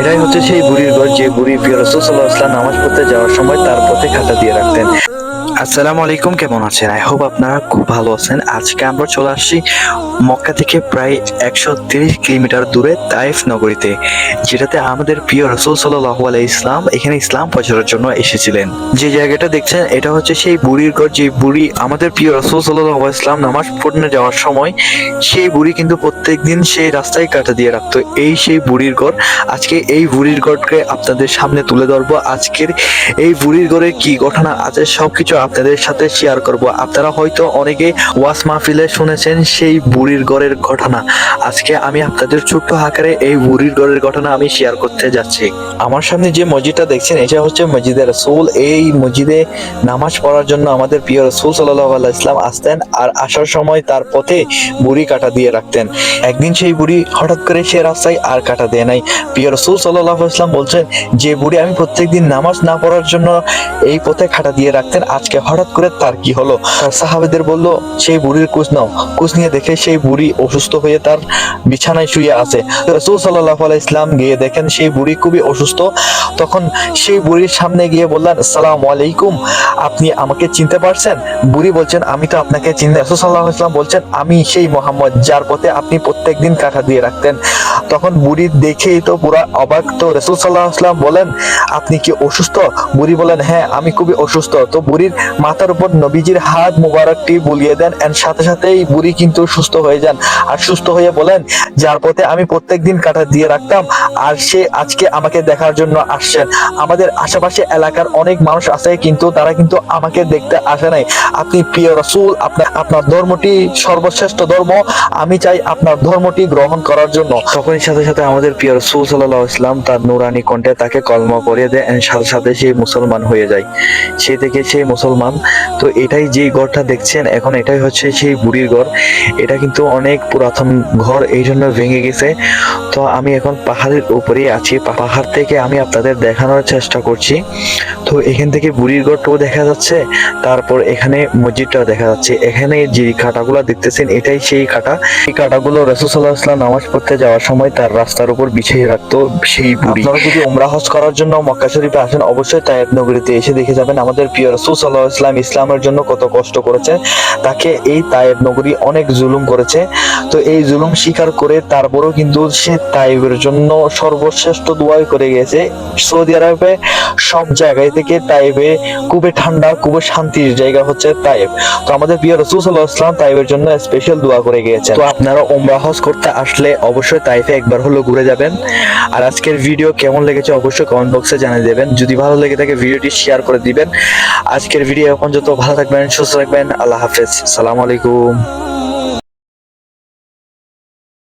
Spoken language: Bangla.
এটাই হচ্ছে সেই বুড়ির ঘর যে বুড়ি রসুল সাল্লাহ নামাজ পড়তে যাওয়ার সময় তার পথে খাতা দিয়ে রাখতেন। আসসালামু আলাইকুম, কেমন আছেন? আই হোপ আপনারা খুব ভালো আছেন। আজকে আমরা চলে আসছি মক্কা থেকে প্রায় একশো তিরিশ কিলোমিটার দূরে তাইফ নগরীতে, যেটাতে আমাদের প্রিয় রসুল সাল্লাহ আলাই ইসলাম এখানে ইসলাম প্রচারের জন্য এসেছিলেন। যে জায়গাটা দেখছেন, এটা হচ্ছে সেই বুড়ির ঘর। যে বুড়ি আমাদের প্রিয় রসুল সাল্লাহ ইসলাম নামাজ পড়তে যাওয়ার সময়, সেই বুড়ি কিন্তু প্রত্যেক দিন সেই রাস্তায় কাটা দিয়ে রাখতো। এই সেই বুড়ির ঘর। আজকে এই বুড়ির ঘরকে আপনাদের সামনে তুলে ধরবো। আজকের এই বুড়ির ঘরে কি ঘটনা আছে, সবকিছু আপনাদের সাথে শেয়ার করব। আপনারা হয়তো অনেকে ওয়াস মাহফিলে শুনেছেন সেই বুড়ির ঘরের ঘটনা। আজকে আমি আপনাদের ছোট্ট আকারে এই বুড়ির ঘরের ঘটনা আমি শেয়ার করতে যাচ্ছি। আমার সামনে যে মসজিদটা দেখছেন, এটা হচ্ছে মসজিদের রসুল। এই মসজিদে নামাজ পড়ার জন্য আমাদের প্রিয় রসুল সাল্লাহ আল্লাহ ইসলাম আসতেন আর আসার সময় তার পথে বুড়ি কাটা দিয়ে রাখতেন। একদিন সেই বুড়ি হঠাৎ করে সে রাস্তায় আর কাটা দেয় নাই। প্রিয় রসুল সাল্লাহ ইসলাম বলছেন, যে বুড়ি আমি প্রত্যেকদিন নামাজ না পড়ার জন্য এই পথে খাটা দিয়ে রাখতেন, আজকে হঠাৎ করে তার কি হলো? তার সাহাবেদের বলল, সেই বুড়ির কুচ নাও। কুচ নিয়ে দেখে সেই বুড়ি অসুস্থ হয়ে তার বিছানায় শুয়ে আছে। রসুল সাল্লাহ ইসলাম গিয়ে দেখেন সেই বুড়ি খুবই অসুস্থ। তখন সেই বুড়ির সামনে গিয়ে বললেন সালাম আলাইকুম, আপনি আমাকে চিনতে পারছেন? বুড়ি বলছেন, আমি তো আপনাকে চিনতে রসুল সাল্লাহ ইসলাম বলছেন, আমি সেই মোহাম্মদ, যার পথে আপনি প্রত্যেকদিন কাটা দিয়ে রাখতেন। তখন বুড়ি দেখেই তো পুরা অবাক। তো রসুল সাল্লাহ ইসলাম বলেন, আপনি কি অসুস্থ? বুড়ি বলেন হ্যাঁ আমি খুবই অসুস্থ। তো বুড়ির মাথার উপর নবীজির হাত মুবারকটি বুলিয়ে দেন এন্ড সাথে সাথেই বুড়ি কিন্তু সুস্থ হয়ে যান। আর সুস্থ হয়ে বলেন, যার পথে আমি প্রত্যেকদিন কাটা দিয়ে রাখতাম, আর সে আজকে আমাকে দেখার জন্য আসছেন। আমাদের আশেপাশে এলাকার অনেক মানুষ আছে, কিন্তু তারা কিন্তু আমাকে দেখতে আসে নাই। আপনি প্রিয় রসুল, আপনার আপনার ধর্মটি সর্বশ্রেষ্ঠ ধর্ম। আমি চাই আপনার ধর্মটি গ্রহণ করার জন্য। তখনই সাথে সাথে আমাদের প্রিয় রসুল সাল্লাহ ইসলাম তার নুরানি কণ্ঠে তাকে কলমা করিয়ে দেয় সাথে সাথে সেই মুসলমান হয়ে যায়। সে থেকে সেই মুসলমান। তো এটাই যে ঘরটা দেখছেন, এখন এটাই হচ্ছে সেই বুড়ির ঘর। এটা কিন্তু অনেক পুরাতন ঘর এই জন্য ভেঙে গেছে। তো আমি এখন পাহাড়ের উপরেই আছি। পাহাড় থেকে আমি আপনাদের দেখানোর চেষ্টা করছি। তো এখান থেকে বুড়ির ঘরটাও দেখা যাচ্ছে। তারপর এখানে মসজিদটাও দেখা যাচ্ছে। এখানে যে কাটাগুলো দেখতেছেন, এটাই সেই কাটা। এই কাটাগুলো রসুল্লাহ ইসলাম নামাজ পড়তে যাওয়ার সময় তার রাস্তার উপর বিছিয়ে রাখতো সেই বুড়ি। আপনারা যদি উমরা হজ করার জন্য মক্কা শরীফে আসেন অবশ্যই তায়েব নগরীতে এসে দেখে যাবেন আমাদের প্রিয় রসুল সাল্লাহ ইসলাম ইসলামের জন্য কত কষ্ট করেছে। তাকে এই তায়েব নগরী অনেক জুলুম করেছে। তো এই জুলুম স্বীকার করে তারপরও কিন্তু সে তাইবের জন্য সর্বশ্রেষ্ঠ দোয়াই করে গেছে। সৌদি আরবে সব জায়গায় থেকে তাইবে খুবই ঠান্ডা খুবই শান্তির জায়গা হচ্ছে তাইব তো আমাদের প্রিয় রসুল সাল্লাহ ইসলাম তাইবের জন্য স্পেশাল দোয়া করে গিয়েছেন। তো আপনারা ওমরা হজ করতে আসলে অবশ্যই তাইফে একবার হলো ঘুরে যাবেন। আর আজকের ভিডিও কেমন লেগেছে অবশ্যই কমেন্ট বক্সে জানিয়ে দেবেন। যদি ভালো লেগে থাকে ভিডিওটি শেয়ার করে দিবেন। আজকের ভিডিও এখন যত ভালো থাকবেন, সুস্থ থাকবেন, আল্লাহ হাফেজ। সালাম আলাইকুম।